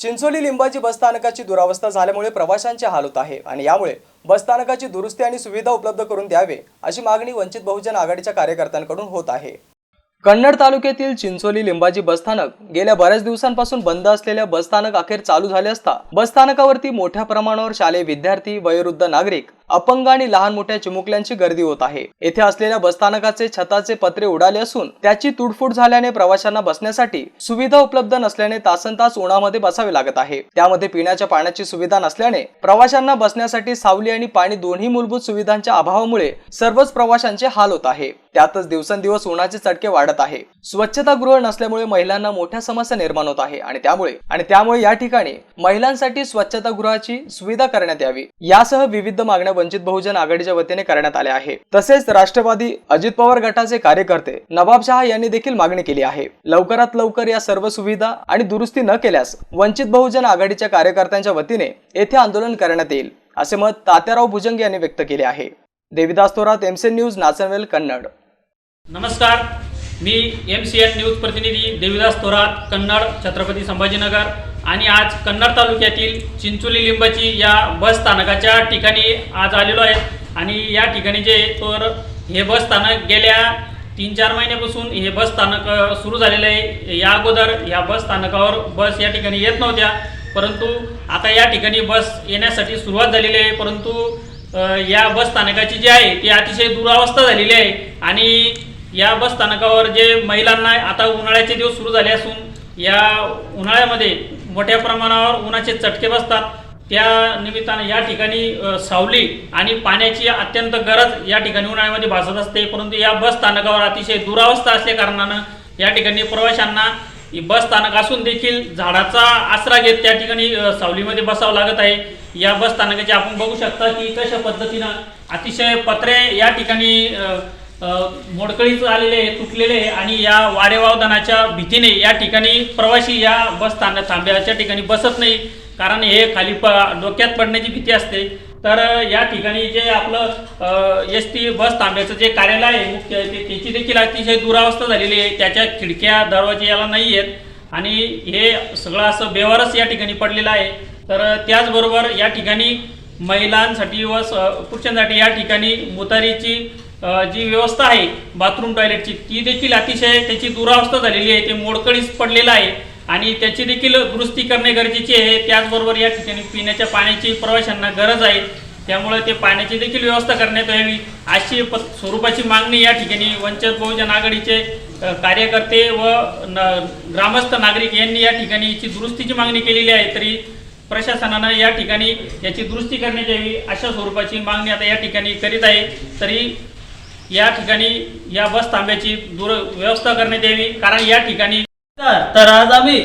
चिंचोली लिंबाची बसस्थानकाची दुरावस्था झाल्यामुळे प्रवाशांचे हाल होत आहे आणि यामुळे बसस्थानकाची दुरुस्ती आणि सुविधा उपलब्ध करून द्यावे अशी मागणी वंचित बहुजन आघाडीच्या कार्यकर्त्यांकडून होत आहे. कन्नड तालुक्यातील चिंचोली लिंबाजी बसस्थानक गेल्या बऱ्याच दिवसांपासून बंद असलेल्या बसस्थानक अखेर चालू झाले असता बसस्थानकावरती मोठ्या प्रमाणावर शालेय विद्यार्थी वयोवृद्ध नागरिक अपंग आणि लहान मोठ्या चिमुकल्यांची गर्दी होत आहे. येथे असलेल्या बसस्थानकाचे छताचे पत्रे उडाले असून त्याची तुडफूट झाल्याने प्रवाशांना बसण्यासाठी सुविधा उपलब्ध नसल्याने तासन तास उन्हामध्ये बसावे लागत आहे. त्यामध्ये पिण्याच्या पाण्याची सुविधा नसल्याने प्रवाशांना बसण्यासाठी सावली आणि पाणी दोन्ही मूलभूत सुविधांच्या अभावामुळे सर्वच प्रवाशांचे हाल होत आहे. त्यातच दिवसेंदिवस उन्हाचे चटके वाढत आहे. स्वच्छतागृह नसल्यामुळे महिलांना मोठ्या समस्या निर्माण होत आहे आणि त्यामुळे आणि त्यामुळे या ठिकाणी महिलांसाठी स्वच्छतागृहाची सुविधा करण्यात यावी. यासह विविध मागण्या वंचित बहुजन आघाडीच्या वतीने करण्यात आल्या आहे. तसेच राष्ट्रवादी अजित पवार गटाचे कार्यकर्ते नवाब शहा यांनी देखील मागणी केली आहे. लवकरात लवकर या सर्व सुविधा आणि दुरुस्ती न केल्यास वंचित बहुजन आघाडीच्या कार्यकर्त्यांच्या वतीने येथे आंदोलन करण्यात येईल असे मत तात्याराव भुजंग यांनी व्यक्त केले आहे. Devidas Thorat MCN news Nachanvel Kannad. नमस्कार. मी एम सी एन न्यूज प्रतिनिधी देविदास थोरात कन्नड छत्रपती संभाजीनगर. आणि आज कन्नड तालुक्यातील चिंचोली लिंबाची या बस स्थानकाच्या ठिकाणी आज आलेलो आहे. आणि या ठिकाणी जे तर हे बस स्थानक गेल्या तीन चार महिन्यापासून हे बस स्थानक सुरू झालेलं आहे. या अगोदर या बस स्थानकावर बस या ठिकाणी येत नव्हत्या. परंतु आता या ठिकाणी बस येण्यासाठी सुरुवात झालेली आहे. परंतु या बस स्थानकाची जी आहे ती अतिशय दुरावस्था झालेली आहे. आणि या बस स्थानकावर जे महिलांना आता उन्हाळ्याचे दिवस सुरू झाले असून या उन्हाळ्यामध्ये मोठ्या प्रमाणावर उन्हाचे चटके बसतात. त्या निमित्तानं या ठिकाणी सावली आणि पाण्याची अत्यंत गरज या ठिकाणी उन्हाळ्यामध्ये भासत असते. परंतु या बस स्थानकावर अतिशय दुरावस्था असल्याकारणानं या ठिकाणी प्रवाशांना बस स्थानक असून देखील झाडाचा आसरा घेत त्या ठिकाणी सावलीमध्ये बसावं लागत आहे. या बस स्थानकाचे आपण बघू शकता की कशा पद्धतीनं अतिशय पत्रे या ठिकाणी मोडकळीच आलेले आहे, तुटलेले आहे आणि या वारेवावदानाच्या भीतीने या ठिकाणी प्रवासी या बस स्थानक थांब्याच्या ठिकाणी बसत नाही. कारण हे खाली प डोक्यात पडण्याची भीती असते. तर या ठिकाणी जे आपलं एस टी बस थांब्याचं जे कार्यालय आहे मुख्य त्याची देखील अतिशय दुरावस्था झालेली आहे. त्याच्या खिडक्या दरवाजे याला नाही आहेत. आणि हे सगळं असं बेवारस या ठिकाणी पडलेलं आहे. तर त्याचबरोबर या ठिकाणी महिलांसाठी व स पुरुषांसाठी या ठिकाणी मुतारीची जी व्यवस्था आहे बाथरूम टॉयलेटची ती देखील अतिशय त्याची दुरावस्था झालेली आहे ते मोडकळीस पडलेलं आहे. आणि त्याची देखील दुरुस्ती करणे गरजेचे आहे. त्याचबरोबर या ठिकाणी पिण्याच्या पाण्याची प्रवाशांना गरज आहे. त्यामुळे ते पाण्याची देखील व्यवस्था करण्यात यावी. अशी प स्वरूपाची मागणी या ठिकाणी वंचित बहुजन आघाडीचे कार्यकर्ते व न ग्रामस्थ नागरिक यांनी या ठिकाणी याची दुरुस्तीची मागणी केलेली आहे. तरी प्रशासनानं या ठिकाणी याची दुरुस्ती करण्यात यावी अशा स्वरूपाची मागणी आता या ठिकाणी करीत आहे. तरी या ठिकाणी या बस थांब्याची दूर व्यवस्था करण्यात यावी. कारण या ठिकाणी तर आज आम्ही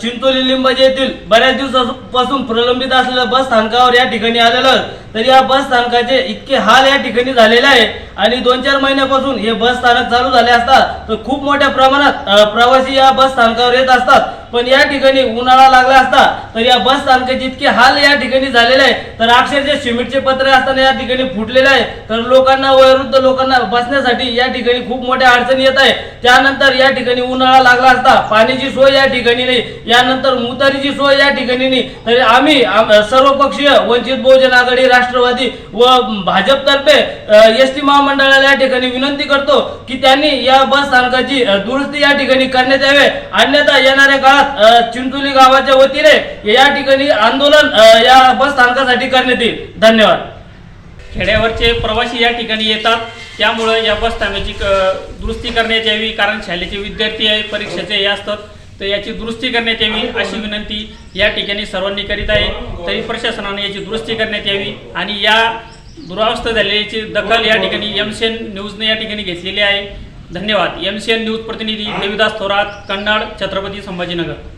चिंचोली लिंबाजी येथील बऱ्याच दिवसापासून प्रलंबित असलेल्या बस स्थानकावर या ठिकाणी आलेलो तर या बस स्थानकाचे इतके हाल या ठिकाणी झालेले आहे आणि दोन चार महिन्यापासून हे बस स्थानक चालू झाले असतात. तर खूप मोठ्या प्रमाणात प्रवासी या बस स्थानकावर येत असतात. पण या ठिकाणी उन्हाळा लागला असता तर या बस स्थानकाचे इतके हाल या ठिकाणी झालेले आहे तर अक्षरशः सिमेंटचे पत्रे असताना या ठिकाणी फुटलेले आहे तर लोकांना वयोवृद्ध लोकांना बसण्यासाठी या ठिकाणी खूप मोठ्या अडचणी येत आहे त्यानंतर या ठिकाणी उन्हाळा लागला असता पाण्याची सोय या ठिकाणी नाही. यानंतर मुतारीची सोय या ठिकाणी नाही. तर आम्ही आम- वंचित बहुजन आघाडी राष्ट्रवादी व भाजपतर्फे एस टी महामंडळाला या ठिकाणी विनंती करतो की त्यांनी या बस स्थानकाची दुरुस्ती या ठिकाणी करण्यात यावे. अन्यथा येणाऱ्या काळात अ, चिंचोली गावाच्या वतीने या ठिकाणी आंदोलन या बस स्थानकासाठी करण्यात येईल. धन्यवाद. खेड्यावरचे प्रवासी या ठिकाणी येतात. त्यामुळं या बस स्थानकाची दुरुस्ती करण्यात यावी कारण शालेचे विद्यार्थी आहे परीक्षेचे हे असतात. तर याची दुरुस्ती करण्यात यावी अशी विनंती या ठिकाणी सर्वांनी करीत आहे. तरी प्रशासनाने याची दुरुस्ती करण्यात यावी आणि या दुरावस्था झालेल्याची दखल या ठिकाणी एम न्यूजने या ठिकाणी घेतलेली आहे. धन्यवाद. एम सी एन न्यूज प्रतिनिधी देविदास थोरात कन्नड छत्रपती संभाजीनगर.